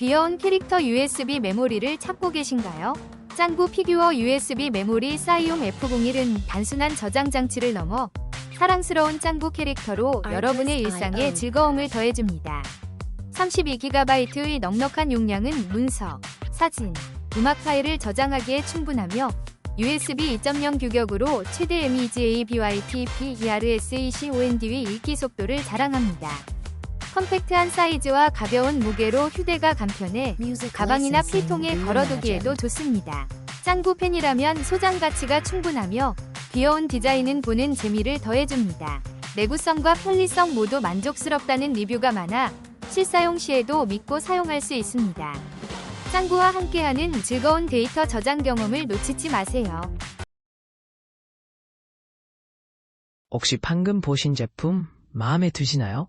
귀여운 캐릭터 USB 메모리를 찾고 계신가요? 짱구 피규어 USB 메모리 사이용 F01은 단순한 저장 장치를 넘어 사랑스러운 짱구 캐릭터로 여러분의 일상에 즐거움을 더해줍니다. 32GB의 넉넉한 용량은 문서, 사진, 음악 파일을 저장하기에 충분하며 USB 2.0 규격으로 최대 MEGA BYT PERSECOND의 읽기 속도를 자랑합니다. 컴팩트한 사이즈와 가벼운 무게로 휴대가 간편해 가방이나 필통에 걸어두기에도 좋습니다. 짱구 팬이라면 소장 가치가 충분하며 귀여운 디자인은 보는 재미를 더해줍니다. 내구성과 편리성 모두 만족스럽다는 리뷰가 많아 실사용 시에도 믿고 사용할 수 있습니다. 짱구와 함께하는 즐거운 데이터 저장 경험을 놓치지 마세요. 혹시 방금 보신 제품 마음에 드시나요?